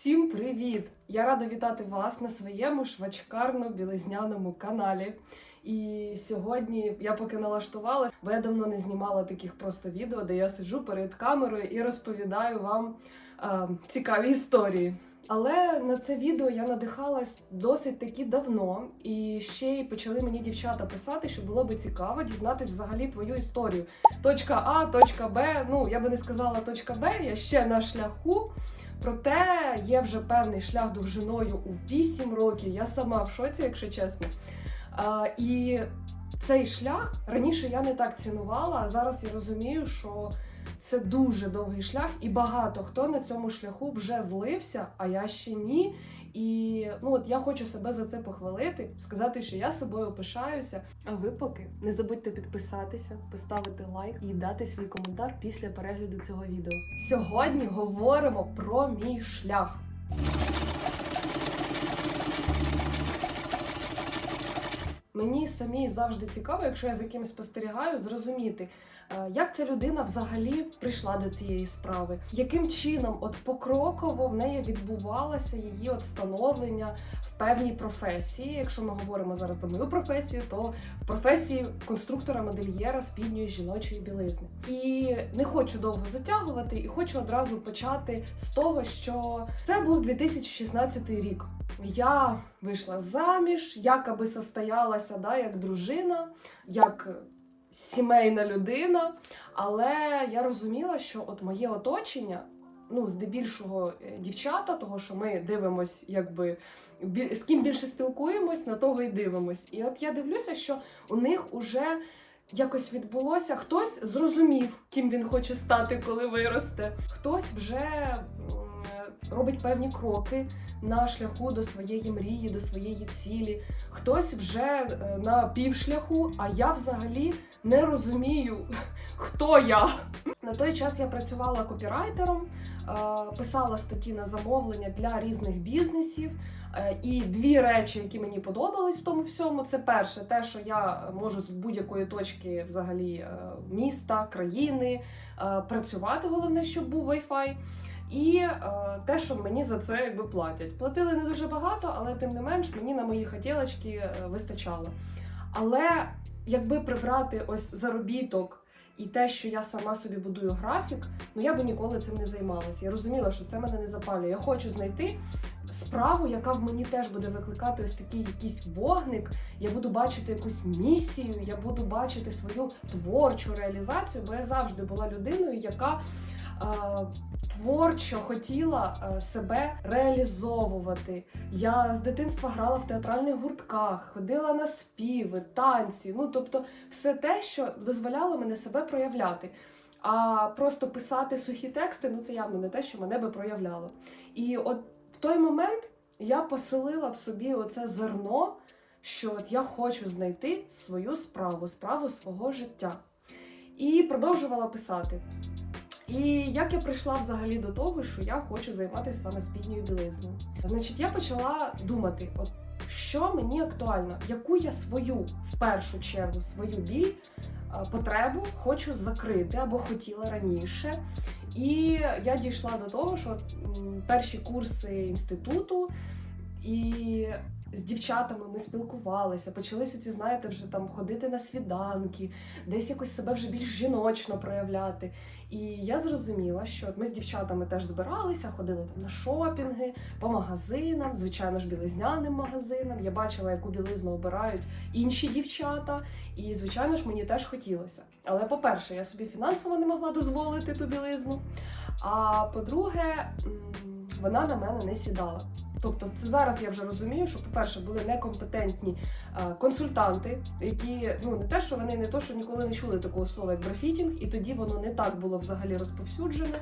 Всім привіт! Я рада вітати вас на своєму швачкарно-білизняному каналі. І сьогодні я поки налаштувалась, бо я давно не знімала таких просто відео, де я сиджу перед камерою і розповідаю вам е, цікаві історії. Але на це відео я надихалась досить таки давно, і ще й почали мені дівчата писати, що було би цікаво дізнатись взагалі твою історію. Точка А, точка Б. Ну я би не сказала точка Б, я ще на шляху. Проте є вже певний шлях довжиною у 8 років. Я сама в шоці, якщо чесно. А, і цей шлях раніше я не так цінувала, а зараз я розумію, що це дуже довгий шлях, і багато хто на цьому шляху вже злився, а я ще ні. І ну от я хочу себе за це похвалити, сказати, що я собою пишаюся. А ви поки не забудьте підписатися, поставити лайк і дати свій коментар після перегляду цього відео. Сьогодні говоримо про мій шлях. Мені самій завжди цікаво, якщо я за кимось спостерігаю, зрозуміти, як ця людина взагалі прийшла до цієї справи, яким чином, от покроково в неї відбувалося її от становлення в певній професії. Якщо ми говоримо зараз за мою професію, то в професії конструктора-модельєра спідньої жіночої білизни. І не хочу довго затягувати, і хочу одразу почати з того, що це був 2016 рік. Я вийшла заміж, якоби состоялася да, як дружина, як сімейна людина. Але я розуміла, що от моє оточення, ну, здебільшого е, дівчата, того, що ми дивимось, якби бі- з ким більше спілкуємось, на того й дивимось. І от я дивлюся, що у них уже. Якось відбулося, хтось зрозумів, ким він хоче стати, коли виросте. Хтось вже робить певні кроки на шляху до своєї мрії, до своєї цілі. Хтось вже е, на півшляху, а я взагалі не розумію, хто я. На той час я працювала копірайтером, е, писала статті на замовлення для різних бізнесів. Е, І дві речі, які мені подобались в тому всьому, це перше, те, що я можу з будь-якої точки взагалі міста, країни працювати. Головне, щоб був Wi-Fi. І е, те, що мені за це якби платять. Платили не дуже багато, але тим не менш мені на мої хотілочки е, вистачало. Але якби прибрати ось заробіток і те, що я сама собі будую графік, ну я би ніколи цим не займалася. Я розуміла, що це мене не запалює. Я хочу знайти справу, яка в мені теж буде викликати ось такий якийсь вогник. Я буду бачити якусь місію, я буду бачити свою творчу реалізацію, бо я завжди була людиною, яка. Е, Творчо хотіла е, себе реалізовувати. Я з дитинства грала в театральних гуртках, ходила на співи, танці. Ну тобто, все те, що дозволяло мене себе проявляти. А просто писати сухі тексти, ну це явно не те, що мене би проявляло. І от в той момент я поселила в собі оце зерно, що от я хочу знайти свою справу, справу свого життя. І продовжувала писати. І як я прийшла взагалі до того, що я хочу займатися саме спідньою білизною? Значить, я почала думати, от що мені актуально, яку я свою в першу чергу свою біль, потребу хочу закрити або хотіла раніше. І я дійшла до того, що перші курси інституту і з дівчатами ми спілкувалися, почалися ці, знаєте, вже там ходити на свіданки, десь якось себе вже більш жіночно проявляти. І я зрозуміла, що ми з дівчатами теж збиралися, ходили там на шопінги, по магазинам, звичайно ж, білизняним магазинам. Я бачила, яку білизну обирають інші дівчата, і звичайно ж мені теж хотілося. Але по-перше, я собі фінансово не могла дозволити ту білизну. А по-друге, вона на мене не сідала. Тобто, це зараз я вже розумію, що, по-перше, були некомпетентні е, консультанти, які ну не те, що вони не то, що ніколи не чули такого слова, як графітінг, і тоді воно не так було взагалі розповсюджене.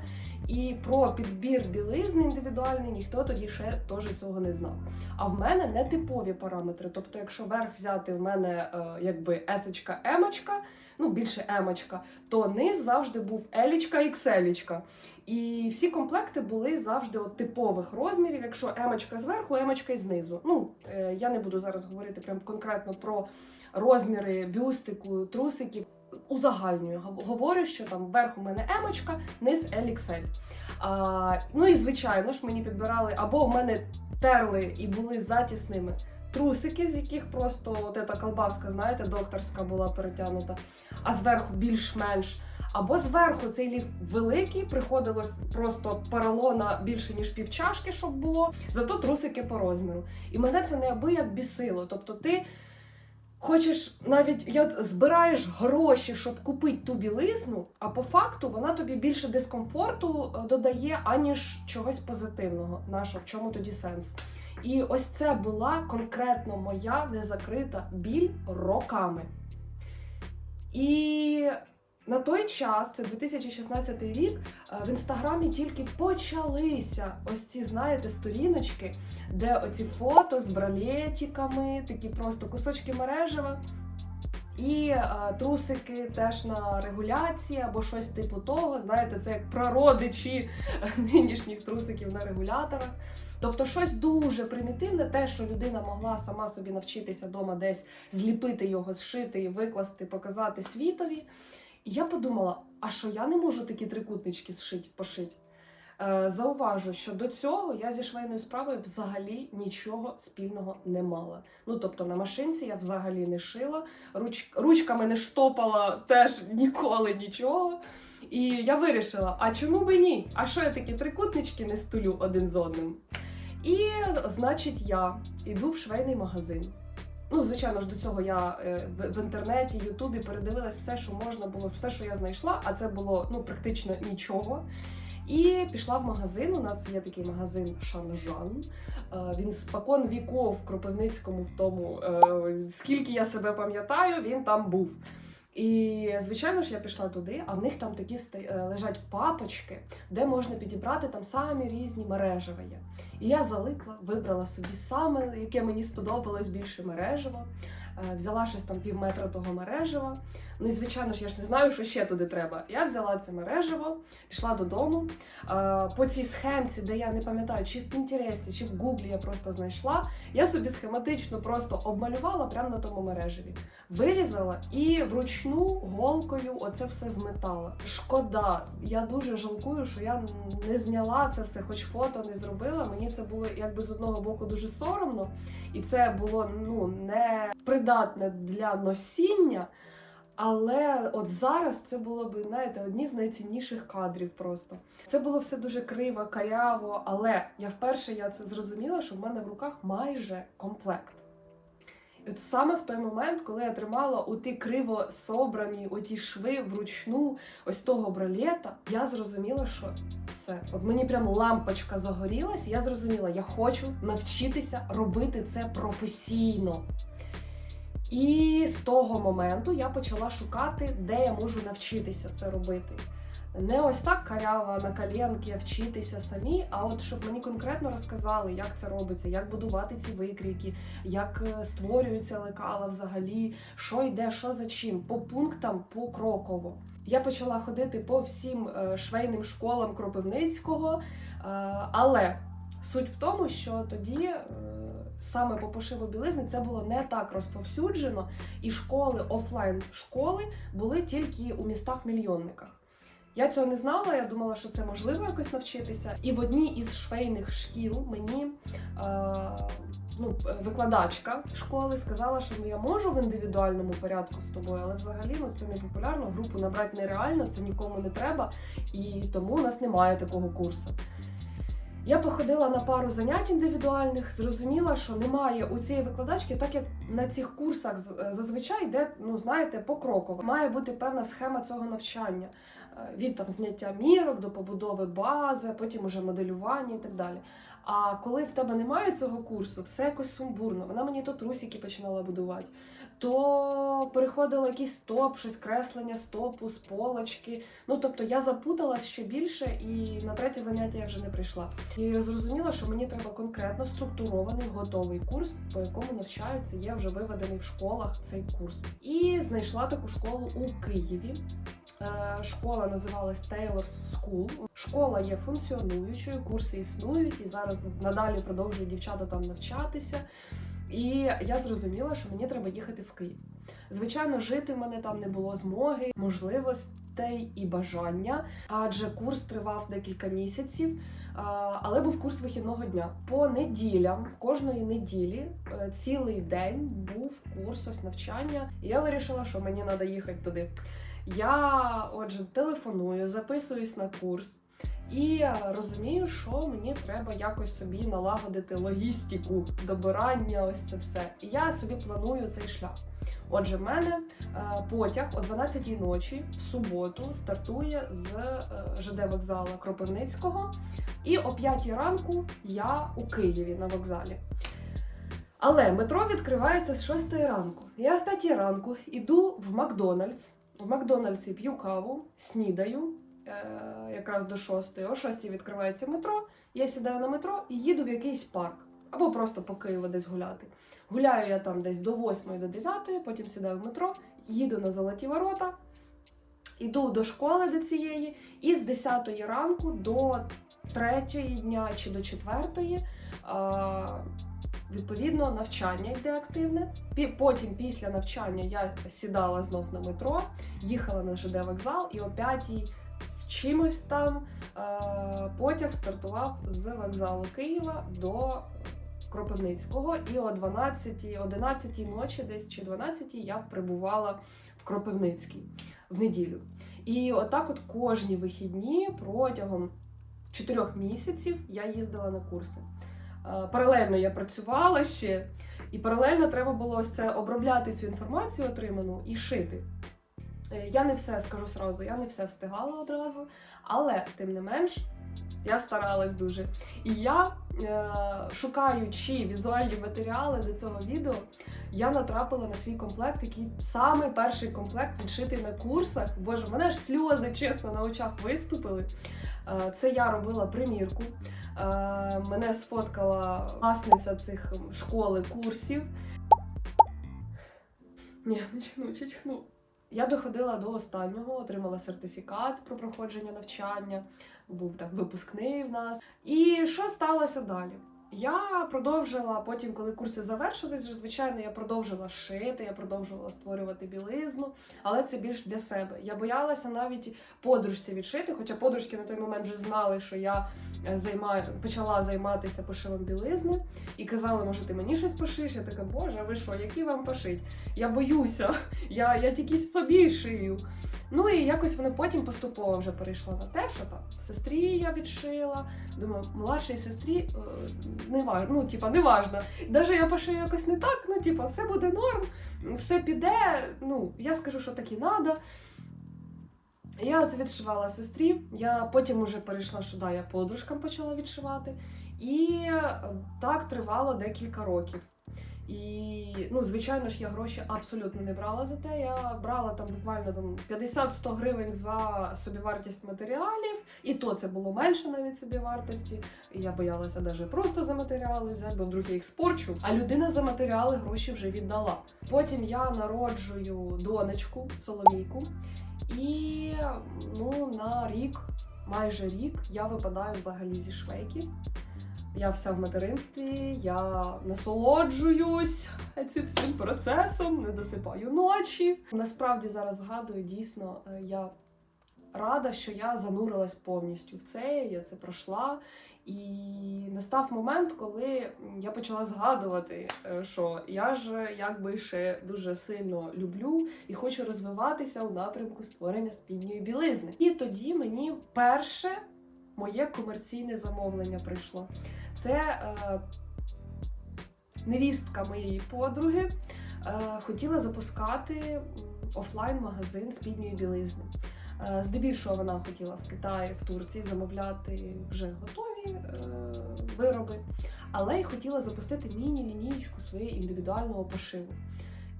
І про підбір білизни індивідуальний ніхто тоді ще теж цього не знав. А в мене не типові параметри. Тобто, якщо верх взяти в мене е, якби есочка, емочка, ну більше емочка, то низ завжди був елічка, ікселічка. І всі комплекти були завжди от типових розмірів. Якщо емочка зверху, емочка і знизу. Ну е, я не буду зараз говорити прям конкретно про розміри бюстику, трусиків. Узагальнюю. Говорю, що там вверх у мене емочка, низ LXL. А, ну і звичайно ж мені підбирали, або в мене терли і були затісними трусики, з яких просто от ета колбаска, знаєте, докторська була перетягнута, а зверху більш-менш. Або зверху цей ліф великий, приходилось просто поролона більше, ніж півчашки, щоб було, зато трусики по розміру. І мене це неабияк бісило. Тобто ти хочеш навіть я збираєш гроші, щоб купити ту білизну, а по факту вона тобі більше дискомфорту е, додає, аніж чогось позитивного. Нащо, в чому тоді сенс? І ось це була конкретно моя незакрита біль роками. І на той час, це 2016 рік, е, в інстаграмі тільки почалися ось ці, знаєте, сторіночки, де оці фото з бралетиками, такі просто кусочки мережева. І е, трусики теж на регуляції або щось типу того. Знаєте, це як прародичі нинішніх трусиків на регуляторах. Тобто щось дуже примітивне, те, що людина могла сама собі навчитися вдома десь зліпити його, зшити і викласти, показати світові. І я подумала: а що я не можу такі трикутнички зшити, пошити? Е, зауважу, що до цього я зі швейною справою взагалі нічого спільного не мала. Ну тобто на машинці я взагалі не шила, руч... ручками не штопала теж ніколи нічого. І я вирішила: а чому би ні? А що я такі трикутнички не стулю один з одним? І, значить, я йду в швейний магазин. Ну, звичайно ж, до цього я е, в, інтернеті, Ютубі передивилась все, що можна було, все, що я знайшла, а це було ну практично нічого. І пішла в магазин. У нас є такий магазин Шанжан. Е, Він спокон віков в Кропивницькому, в тому е, скільки я себе пам'ятаю, він там був. І звичайно ж я пішла туди, а в них там такі е, лежать папочки, де можна підібрати там самі різні мережева є. І я заликла, вибрала собі саме, яке мені сподобалось більше мережево. Е, Взяла щось там пів метра того мережева. Ну і звичайно ж, я ж не знаю, що ще туди треба. Я взяла це мережево, пішла додому. По цій схемці, де я не пам'ятаю, чи в Пінтересті, чи в Гуглі я просто знайшла. Я собі схематично просто обмалювала прямо на тому мережеві. Вирізала і вручну голкою оце все зметала. Шкода, я дуже жалкую, що я не зняла це все, хоч фото не зробила. Мені це було якби з одного боку дуже соромно, і це було ну не придатне для носіння. Але от зараз це було б, знаєте, одні з найцінніших кадрів просто. Це було все дуже криво, каряво, але я вперше я це зрозуміла, що в мене в руках майже комплект. І от саме в той момент, коли я тримала у ті криво собрані оті шви вручну ось того бралета, я зрозуміла, що все. От мені прям лампочка загорілась, і я зрозуміла, я хочу навчитися робити це професійно. І з того моменту я почала шукати, де я можу навчитися це робити. Не ось так карява на коленки вчитися самі, а от щоб мені конкретно розказали, як це робиться, як будувати ці викрійки, як е, створюються лекала взагалі, що йде, що за чим, по пунктам покроково. Я почала ходити по всім е, швейним школам Кропивницького, е, але суть в тому, що тоді. Е, Саме по пошиву білизни це було не так розповсюджено, і школи, офлайн школи були тільки у містах-мільйонниках. Я цього не знала, я думала, що це можливо якось навчитися. І в одній із швейних шкіл мені е, ну, викладачка школи сказала, що ну, я можу в індивідуальному порядку з тобою, але взагалі ну, це не популярно, групу набрати нереально, це нікому не треба, і тому у нас немає такого курсу. Я походила на пару занять індивідуальних, зрозуміла, що немає у цієї викладачки, так як на цих курсах зазвичай йде, ну знаєте, покроково. Має бути певна схема цього навчання. Е, Від там зняття мірок до побудови бази, потім уже моделювання і так далі. А коли в тебе немає цього курсу, все якось сумбурно. Вона мені то трусики починала будувати, то переходила якийсь стоп, щось креслення стопу, з полочки. Ну тобто я запуталась ще більше, і на третє заняття я вже не прийшла. І зрозуміла, що мені треба конкретно структурований готовий курс, по якому навчаються, є вже виведений в школах цей курс. І знайшла таку школу у Києві. Е, Школа називалась Taylor's School. Школа є функціонуючою, курси існують, і зараз надалі продовжують дівчата там навчатися. І я зрозуміла, що мені треба їхати в Київ. Звичайно, жити в мене там не було змоги, можливостей і бажання, адже курс тривав декілька місяців. Але був курс вихідного дня. По неділям, кожної неділі, е, цілий день був курс ось навчання. І я вирішила, що мені треба їхати туди. Я, отже, телефоную, записуюсь на курс. І розумію, що мені треба якось собі налагодити логістику, добирання, ось це все. І я собі планую цей шлях. Отже, в мене е, потяг о 12-й ночі в суботу стартує з е, ЖД вокзала Кропивницького, і о 5-й ранку я у Києві на вокзалі. Але метро відкривається з 6 ранку. Я в 5 ранку йду в Макдональдс. В Макдональдсі п'ю каву, снідаю якраз до 6. О 6 відкривається метро. Я сідаю на метро і їду в якийсь парк. Або просто по Києву десь гуляти. Гуляю я там десь до 8 до 9, потім сідаю в метро, їду на золоті ворота, іду до школи до цієї, і з 10 ранку до 3 дня чи до 4 а, відповідно навчання йде активне. Потім після навчання я сідала знов на метро, їхала на ЖД вокзал, і о 5 з чимось там е, потяг стартував з вокзалу Києва до Кропивницького, і о 12, 11 ночі, десь чи 12 я прибувала в Кропивницький в неділю. І отак, от кожні вихідні протягом 4 місяців я їздила на курси. Е, Паралельно я працювала ще, і паралельно треба було ось це обробляти цю інформацію отриману і шити. Е, Я не все скажу сразу, я не все встигала одразу, але тим не менш я старалась дуже. І я, е, шукаючи візуальні матеріали до цього відео, я натрапила на свій комплект, який самий перший комплект відшитий на курсах. Боже, мене аж сльози чесно на очах виступили. Е, Це я робила примірку. Е, Мене сфоткала власниця цих школи курсів. Ні, не чхну, чхну. Я доходила до останнього, отримала сертифікат про проходження навчання, був там випускний в нас. І що сталося далі? Я продовжила потім, коли курси завершились, вже звичайно, я продовжила шити, я продовжувала створювати білизну, але це більш для себе. Я боялася навіть подружці відшити, хоча подружки на той момент вже знали, що я е, займаю, почала займатися пошивом білизни, і казали, може, ти мені щось пошиш? Я така, боже, ви що, які вам пошить? Я боюся, я, я тільки собі шию. Ну і якось воно потім поступово вже перейшло на те, що там сестрі я відшила. Думаю, младшій сестрі е, не важ, ну, типа, не важно. Навіть я пошию якось не так, ну, типа, все буде норм, все піде. Ну, я скажу, що так і надо. Я відшивала сестрі. Я потім уже перейшла, що да, я подружкам почала відшивати. І е, так тривало декілька років. І, ну, звичайно ж, я гроші абсолютно не брала за те. Я брала там буквально там 50-100 гривень за собівартість матеріалів, і то це було менше навіть собівартості. І я боялася навіть просто за матеріали взяти, бо вдруг я їх спорчу. А людина за матеріали гроші вже віддала. Потім я народжую донечку Соломійку, і ну, на рік, майже рік, я випадаю взагалі зі швейки. Я вся в материнстві, я насолоджуюсь цим всім процесом, не досипаю ночі. Насправді зараз згадую, дійсно, е, я рада, що я занурилась повністю в це, я це пройшла. І настав момент, коли я почала згадувати, е, що я ж якби ще дуже сильно люблю і хочу розвиватися у напрямку створення спідньої білизни. І тоді мені перше моє комерційне замовлення прийшло. Це е, невістка моєї подруги е, хотіла запускати офлайн-магазин спідньої білизни. Е, здебільшого вона хотіла в Китаї, в Турції замовляти вже готові е, вироби, але й хотіла запустити міні-лінійку своєї індивідуального пошиву.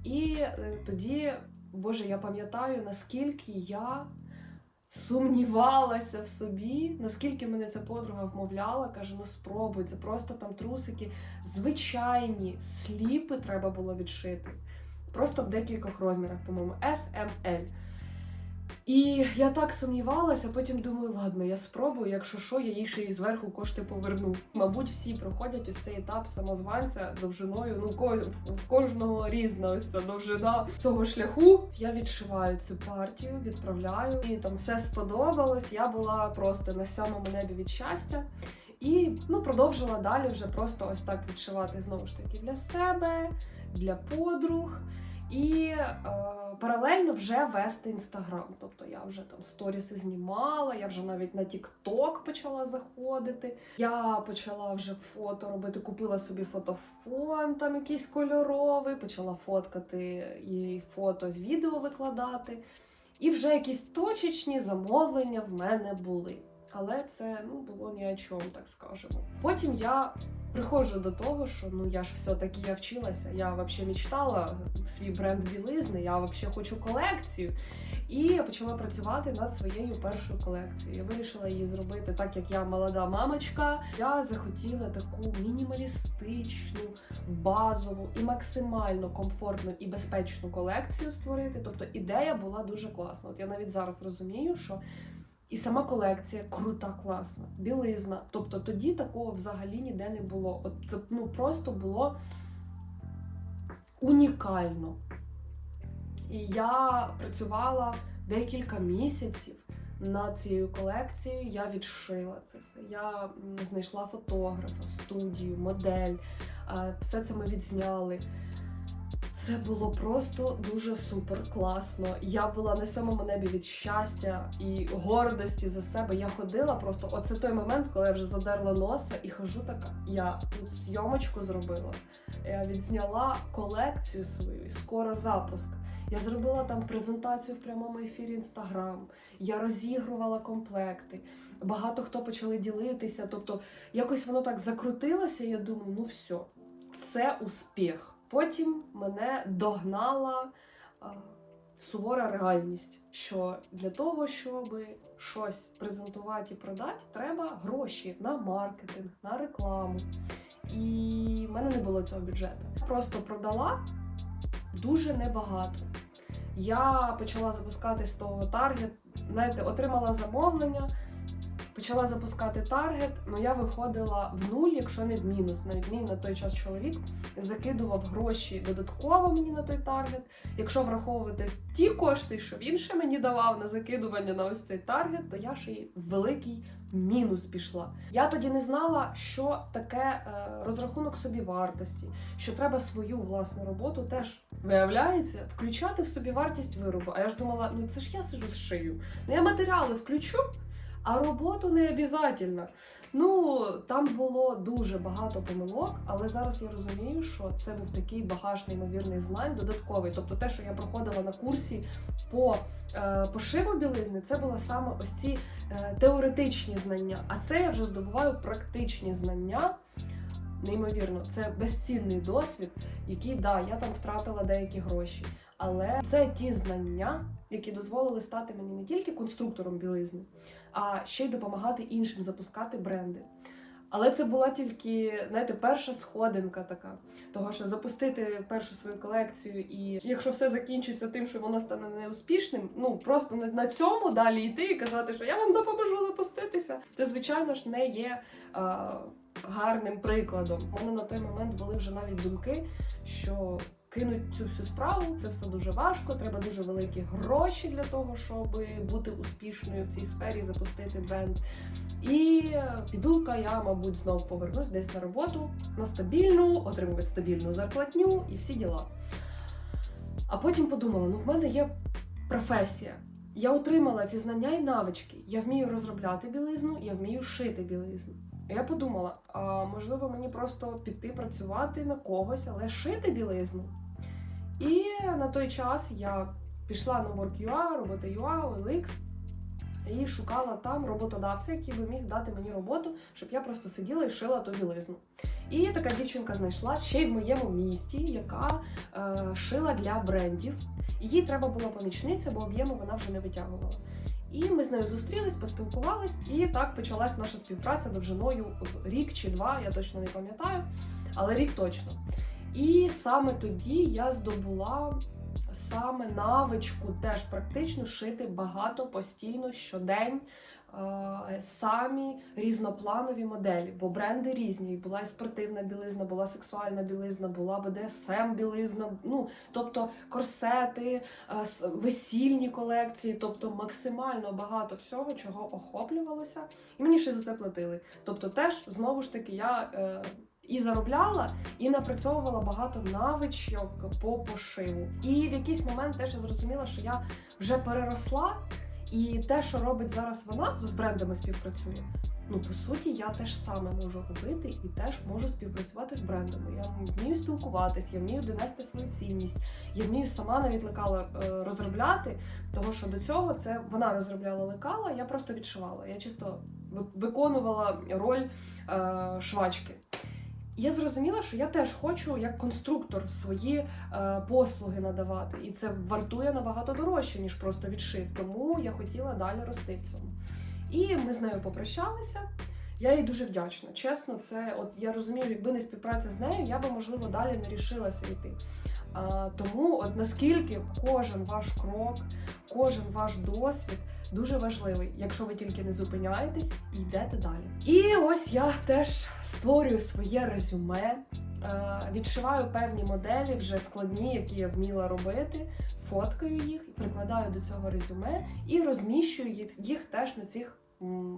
І е, тоді, Боже, я пам'ятаю, наскільки я сумнівалася в собі, наскільки мене ця подруга вмовляла, каже: ну спробуй, це просто там трусики звичайні, сліпи треба було відшити. Просто в декількох розмірах, по-моєму, S. І я так сумнівалася, потім думаю, ладно, я спробую, якщо що, я їй ще й зверху кошти поверну. Мабуть, всі проходять ось цей етап самозванця довжиною. Ну, ко- в кожного різна ось ця довжина цього шляху. Я відшиваю цю партію, відправляю, і там все сподобалось. Я була просто на сьомому небі від щастя. І ну, продовжила далі вже просто ось так відшивати знову ж таки для себе, для подруг. І е, паралельно вже вести інстаграм. Тобто я вже там сторіси знімала, я вже навіть на TikTok почала заходити. Я почала вже фото робити, купила собі фотофон, там якийсь кольоровий, почала фоткати і фото з відео викладати. І вже якісь точечні замовлення в мене були. Але це ну було ні о чому, так скажемо. Потім я приходжу до того, що ну я ж все-таки я вчилася. Я взагалі мечтала свій бренд білизни, я взагалі хочу колекцію. І я почала працювати над своєю першою колекцією. Я вирішила її зробити так, як я молода мамочка. Я захотіла таку мінімалістичну, базову і максимально комфортну і безпечну колекцію створити. Тобто ідея була дуже класна. От я навіть зараз розумію, що і сама колекція крута, класна, білизна. Тобто тоді такого взагалі ніде не було. От це ну просто було унікально. І я працювала декілька місяців над цією колекцією. Я відшила це все. Я знайшла фотографа, студію, модель. Все це ми відзняли. Це було просто дуже супер класно. Я була на сьомому небі від щастя і гордості за себе. Я ходила просто. Оце той момент, коли я вже задерла носа і хожу така. Я тут зйомочку зробила. Я відзняла колекцію свою і скоро запуск. Я зробила там презентацію в прямому ефірі Інстаграм. Я розігрувала комплекти. Багато хто почали ділитися. Тобто, якось воно так закрутилося. і Я думаю, ну все, це успіх. Потім мене догнала а, сувора реальність, що для того, щоб щось презентувати і продати, треба гроші на маркетинг, на рекламу. І в мене не було цього бюджету. Просто продала дуже небагато. Я почала запускати з того таргет, знаєте, отримала замовлення, почала запускати таргет, але я виходила в нуль, якщо не в мінус. Навіть мій на той час чоловік закидував гроші додатково мені на той таргет. Якщо враховувати ті кошти, що він ще мені давав на закидування на ось цей таргет, то я ще й великий мінус пішла. Я тоді не знала, що таке е, розрахунок собі вартості, що треба свою власну роботу теж виявляється включати в собі вартість виробу. А я ж думала, ну це ж я сижу з шию. Ну я матеріали включу. А роботу не обов'язково. Ну там було дуже багато помилок, але зараз я розумію, що це був такий багаж неймовірний знань, додатковий. Тобто, те, що я проходила на курсі по е, пошиву білизни, це були саме ось ці е, теоретичні знання. А це я вже здобуваю практичні знання. Неймовірно, це безцінний досвід, який да, я там втратила деякі гроші. Але це ті знання, які дозволили стати мені не тільки конструктором білизни, а ще й допомагати іншим запускати бренди. Але це була тільки, знаєте, перша сходинка така. Того, що запустити першу свою колекцію, і якщо все закінчиться тим, що воно стане неуспішним, ну просто на цьому далі йти і казати, що я вам допоможу запуститися. Це, звичайно ж, не є е, гарним прикладом. У мене на той момент були вже навіть думки, що кинуть цю всю справу, це все дуже важко. Треба дуже великі гроші для того, щоб бути успішною в цій сфері, запустити бренд. І піду-ка я, мабуть, знову повернусь десь на роботу на стабільну, отримувати стабільну зарплатню і всі діла. А потім подумала: ну в мене є професія. Я отримала ці знання і навички. Я вмію розробляти білизну, я вмію шити білизну. Я подумала, а можливо, мені просто піти працювати на когось, але шити білизну. І на той час я пішла на Work.ua, робота.ua, OLX, і шукала там роботодавця, який би міг дати мені роботу, щоб я просто сиділа і шила ту білизну. І така дівчинка знайшла ще й в моєму місті, яка е, шила для брендів. Їй треба була помічниця, бо об'єми вона вже не витягувала. І ми з нею зустрілись, поспілкувались, і так почалась наша співпраця довжиною рік чи два, я точно не пам'ятаю, але рік точно. І саме тоді я здобула саме навичку, теж практично шити багато постійно щодень. е, Самі різнопланові моделі, бо бренди різні. Була і спортивна білизна, була сексуальна білизна, була БДСМ білизна. Ну тобто корсети, е, весільні колекції, тобто максимально багато всього, чого охоплювалося, і мені ще за це платили. Тобто, теж знову ж таки я. І заробляла, і напрацьовувала багато навичок по пошиву. І в якийсь момент теж я зрозуміла, що я вже переросла, і те, що робить зараз вона, з брендами співпрацює. Ну, по суті, я теж саме можу робити і теж можу співпрацювати з брендами. Я вмію спілкуватись, я вмію донести свою цінність, я вмію сама навіть лекала е, розробляти. Того, що до цього це вона розробляла лекала, я просто відшивала. Я чисто виконувала роль е, швачки. Я зрозуміла, що я теж хочу як конструктор свої е, послуги надавати, і це вартує набагато дорожче, ніж просто відшив. Тому я хотіла далі рости в цьому. І ми з нею попрощалися. Я їй дуже вдячна. Чесно, це от я розумію, якби не співпраця з нею, я би можливо далі не рішилася йти. А, тому, от наскільки кожен ваш крок, кожен ваш досвід дуже важливий, якщо ви тільки не зупиняєтесь і йдете далі. І ось я теж створюю своє резюме, е, відшиваю певні моделі, вже складні, які я вміла робити, фоткаю їх, прикладаю до цього резюме і розміщую їх, теж на цих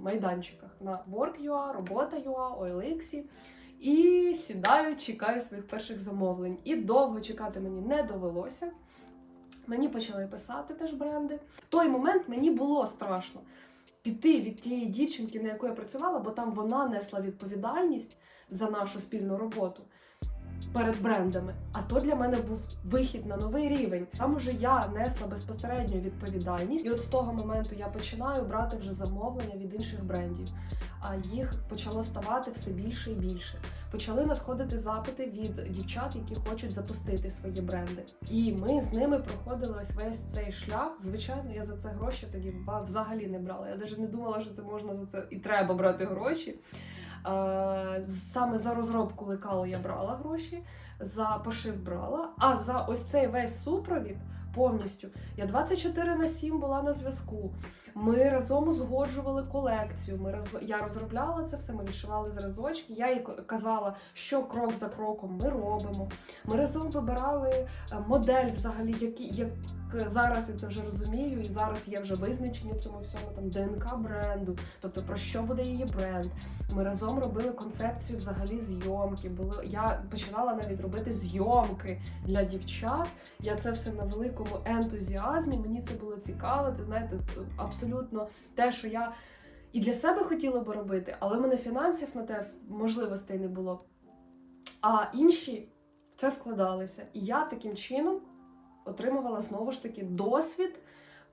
майданчиках на Work.ua, Робота.ua, OLX. І сідаю, чекаю своїх перших замовлень. І довго чекати мені не довелося. Мені почали писати теж бренди. В той момент мені було страшно піти від тієї дівчинки, на яку я працювала, бо там вона несла відповідальність за нашу спільну роботу перед брендами. А то для мене був вихід на новий рівень. Там уже я несла безпосередньо відповідальність, і от з того моменту я починаю брати вже замовлення від інших брендів. А їх почало ставати все більше і більше. Почали надходити запити від дівчат, які хочуть запустити свої бренди. І ми з ними проходили ось весь цей шлях. Звичайно, я за це гроші тоді взагалі не брала. Я навіть не думала, що це можна за це і треба брати гроші. Е, Саме за розробку лекалу я брала гроші, за пошив брала, а за ось цей весь супровід повністю я 24 на 7 була на зв'язку. Ми разом узгоджували колекцію. Ми роз... Я розробляла це все, ми відшивали зразочки. Я їй казала, що крок за кроком ми робимо. Ми разом вибирали е, модель, взагалі, які як зараз я це вже розумію, і зараз є вже визначення цьому всьому там ДНК бренду, тобто про що буде її бренд. Ми разом робили концепцію взагалі зйомки. Було я починала навіть робити зйомки для дівчат. Я це все на великому ентузіазмі. Мені це було цікаво. Це знаєте, абсолютно те, що я і для себе хотіла би робити, але в мене фінансів на те можливостей не було. А інші це вкладалися. І я таким чином отримувала знову ж таки досвід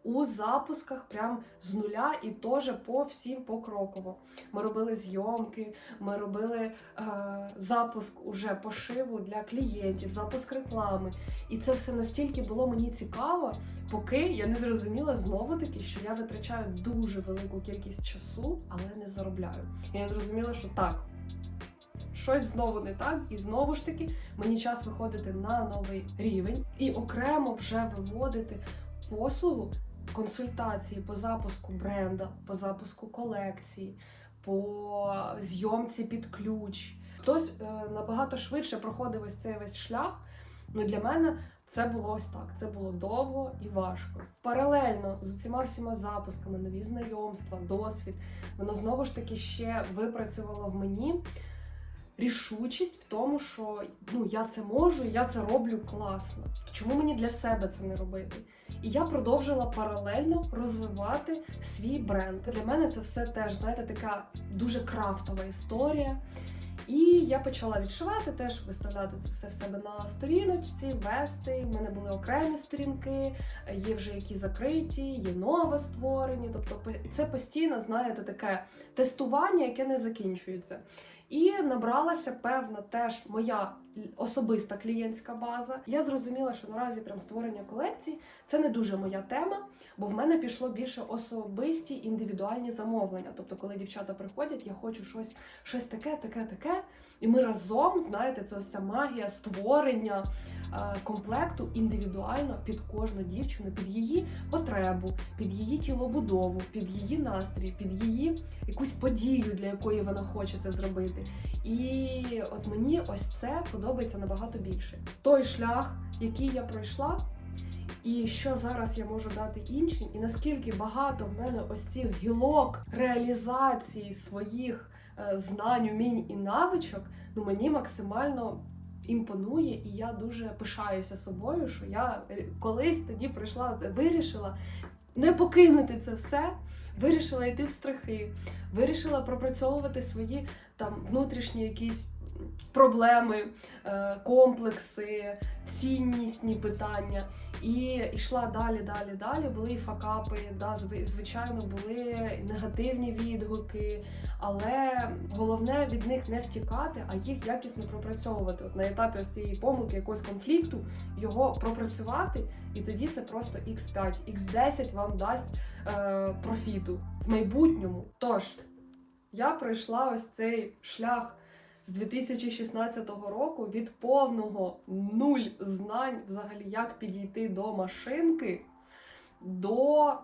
у запусках прям з нуля і теж по всім покроково. Ми робили зйомки, ми робили е, запуск уже пошиву для клієнтів, запуск реклами. І це все настільки було мені цікаво, поки я не зрозуміла знову таки, що я витрачаю дуже велику кількість часу, але не заробляю. І я зрозуміла, що так. Щось знову не так, і знову ж таки мені час виходити на новий рівень і окремо вже виводити послугу консультації по запуску бренда, по запуску колекції, по зйомці під ключ. Хтось е, набагато швидше проходив ось цей весь шлях. Ну для мене це було ось так. Це було довго і важко. Паралельно з усіма всіма запусками, нові знайомства, досвід, воно знову ж таки ще випрацювало в мені рішучість в тому, що ну я це можу, я це роблю класно. Чому мені для себе це не робити? І я продовжила паралельно розвивати свій бренд. Для мене це все теж, знаєте, така дуже крафтова історія. І я почала відшивати, теж виставляти це все в себе на сторіночці, вести. У мене були окремі сторінки, є вже які закриті, є нове створені. Тобто, це постійно, знаєте, таке тестування, яке не закінчується. І набралася певна теж моя особиста клієнтська база. Я зрозуміла, що наразі прям створення колекцій це не дуже моя тема, бо в мене пішло більше особисті індивідуальні замовлення. Тобто, коли дівчата приходять, я хочу щось, щось таке, таке, таке. І ми разом, знаєте, це ось ця магія створення е, комплекту індивідуально під кожну дівчину, під її потребу, під її тілобудову, під її настрій, під її якусь подію, для якої вона хоче це зробити. І от мені ось це подобається набагато більше. Той шлях, який я пройшла, і що зараз я можу дати іншим, і наскільки багато в мене ось цих гілок реалізації своїх знань, умінь і навичок, ну мені максимально імпонує, і я дуже пишаюся собою, що я е, колись тоді прийшла, вирішила не покинути це все, вирішила йти в страхи, вирішила пропрацьовувати свої там внутрішні якісь проблеми, е, комплекси, ціннісні питання. І йшла далі, далі, далі. Були і факапи, да, звичайно, були негативні відгуки, але головне від них не втікати, а їх якісно пропрацьовувати. От на етапі ось цієї помилки, якогось конфлікту, його пропрацювати, і тоді це просто X5, X10 вам дасть е, профіту в майбутньому. Тож, я пройшла ось цей шлях з 2016 року від повного нуль знань, взагалі, як підійти до машинки, до,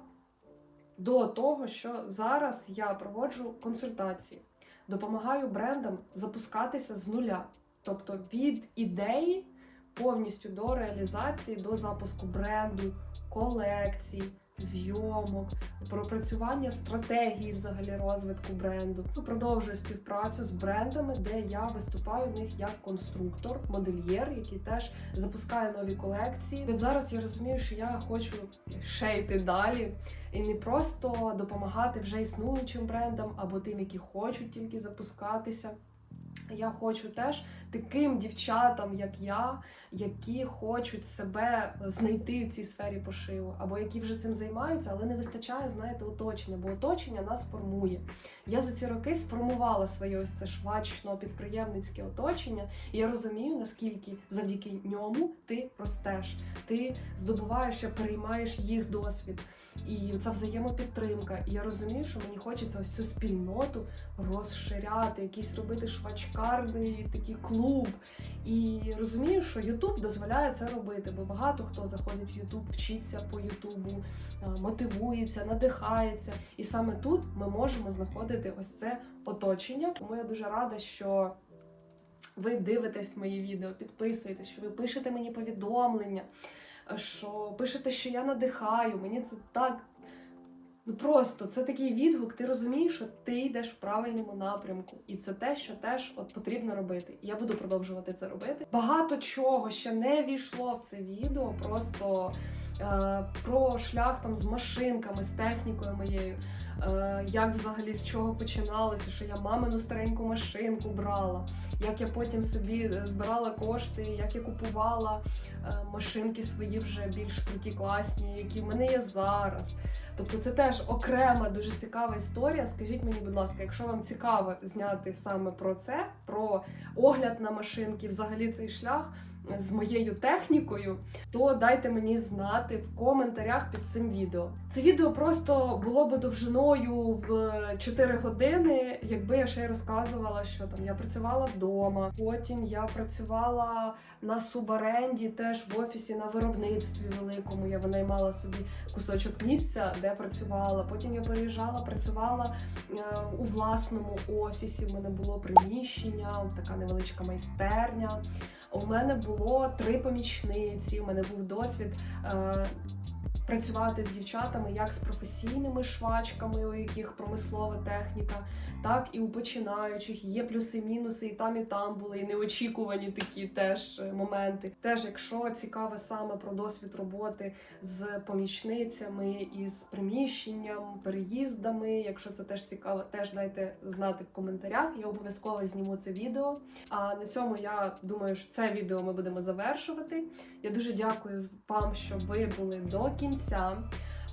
до того, що зараз я проводжу консультації, допомагаю брендам запускатися з нуля, тобто від ідеї повністю до реалізації, до запуску бренду, колекцій, зйомок, пропрацювання стратегії взагалі розвитку бренду. Ну, Продовжую співпрацю з брендами, де я виступаю в них як конструктор, модельєр, який теж запускає нові колекції. От зараз я розумію, що я хочу ще йти далі. І не просто допомагати вже існуючим брендам або тим, які хочуть тільки запускатися. Я хочу теж таким дівчатам, як я, які хочуть себе знайти в цій сфері пошиву, або які вже цим займаються, але не вистачає, знаєте, оточення, бо оточення нас формує. Я за ці роки сформувала своє ось це швачно підприємницьке оточення, і я розумію, наскільки завдяки ньому ти ростеш, ти здобуваєш, і переймаєш їх досвід. І ця взаємопідтримка. І я розумію, що мені хочеться ось цю спільноту розширяти, якийсь робити швачкарний такий клуб. І розумію, що Ютуб дозволяє це робити, бо багато хто заходить в Ютуб, вчиться по Ютубу, мотивується, надихається. І саме тут ми можемо знаходити ось це оточення. Тому я дуже рада, що. Ви дивитесь мої відео, підписуєтесь, що ви пишете мені повідомлення, що пишете, що я надихаю. Мені це так. Ну просто це такий відгук. Ти розумієш, що ти йдеш в правильному напрямку, і це те, що теж от потрібно робити. І я буду продовжувати це робити. Багато чого ще не війшло в це відео. Просто е, про шлях там з машинками, з технікою моєю. Е, як взагалі з чого починалося, що я мамину стареньку машинку брала, як я потім собі збирала кошти, як я купувала е, машинки свої вже більш круті, класні, які в мене є зараз. Тобто це теж окрема дуже цікава історія. Скажіть мені, будь ласка, якщо вам цікаво зняти саме про це, про огляд на машинки, взагалі цей шлях з моєю технікою, то дайте мені знати в коментарях під цим відео. Це відео просто було би довжиною в 4 години, якби я ще й розказувала, що там я працювала вдома. Потім я працювала на субаренді, теж в офісі на виробництві великому. Я винаймала собі кусочок місця, де працювала. Потім я переїжджала, працювала е, у власному офісі. В мене було приміщення, така невеличка майстерня. У мене було три помічниці. У мене був досвід е, працювати з дівчатами як з професійними швачками, у яких промислова техніка, так і у починаючих. Є плюси, мінуси, і там, і там були і неочікувані такі теж е, моменти. Теж, якщо цікаве саме про досвід роботи з помічницями і з приміщенням, переїздами. Якщо це теж цікаво, теж дайте знати в коментарях. Я обов'язково зніму це відео. А на цьому я думаю, що це відео ми будемо завершувати. Я дуже дякую вам, що ви були до кінця.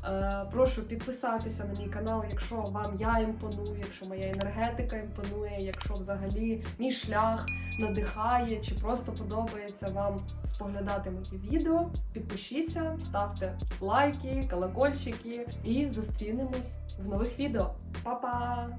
Е, прошу підписатися на мій канал, якщо вам я імпоную, якщо моя енергетика імпонує, якщо взагалі мій шлях надихає чи просто подобається вам споглядати мої відео. Підпишіться, ставте лайки, колокольчики і зустрінемось в нових відео. Па-па!